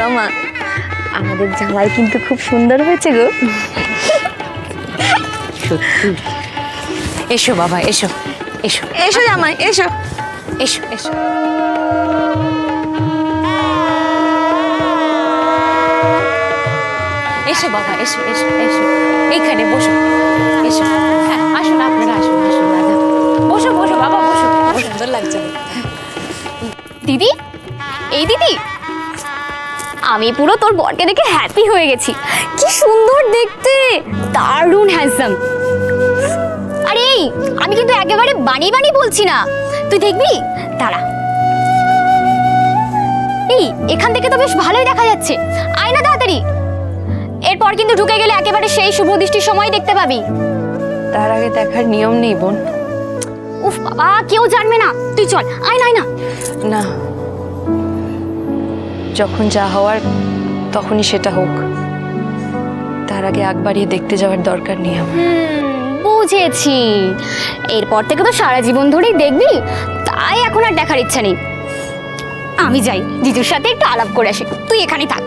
রমা আমাদের জামাই কিন্তু খুব সুন্দর হয়েছে গো। সত্যি? এসো বাবা এসো এসো। এসো জামাই এসো। এসো এসো। এসো বাবা এসো এসো এসো। এইখানে বসো। এসো। হ্যাঁ আসুন আপনারা আসুন আসুন দাদা বসো বসো বাবা বসো। সুন্দর লাগছে। দিদি? এই দিদি? আমি পুরো তোর বরকে দেখে হ্যাপি হয়ে গেছি। কি সুন্দর দেখতে। দারুণ হ্যান্ডসাম আরে এই আমি কিন্তু একেবারে বানিয়ে বানিয়ে বলছি না। তুই দেখবি? দাঁড়া। এই এখান থেকে তো বেশ ভালোই দেখা যাচ্ছে। আয় না তাড়াতাড়ি। এরপর কিন্তু ঢুকে গেলে একেবারে সেই শুভ দৃষ্টির সময় দেখতে পাবি। তার আগে দেখার নিয়ম নেই বোন। উফ বাবা কেউ জানবে না। তুই চল আয় না আয় না। না। যখন যা হওয়ার তখনই সেটা হোক। তার আগে আগ বাড়িয়ে দেখতে যাওয়ার দরকার নেই আমার। বুঝেছি। এরপর থেকে তো সারা জীবন ধরেই দেখবি, তাই এখন আর দেখার ইচ্ছা নেই। আমি যাই জিজুর সাথে একটু আলাপ করে আসি। তুই এখানে থাক।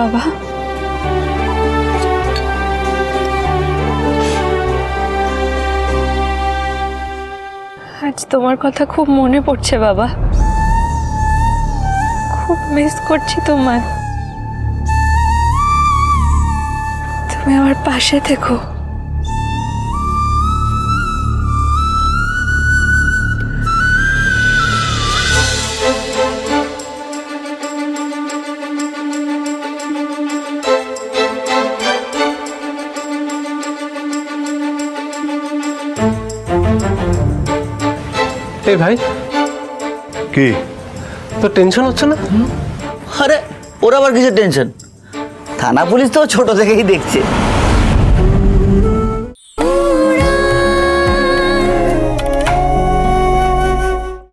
বাবা। আজ তোমার কথা খুব মনে পড়ছে বাবা। খুব মিস করছি তোমায় তুমি আমার পাশে থেকো। এই ভাই। কি? তো টেনশন হচ্ছে না? আরে ওর আবার কিছু টেনশন থানা পুলিশ তো ছোট থেকেই দেখছে।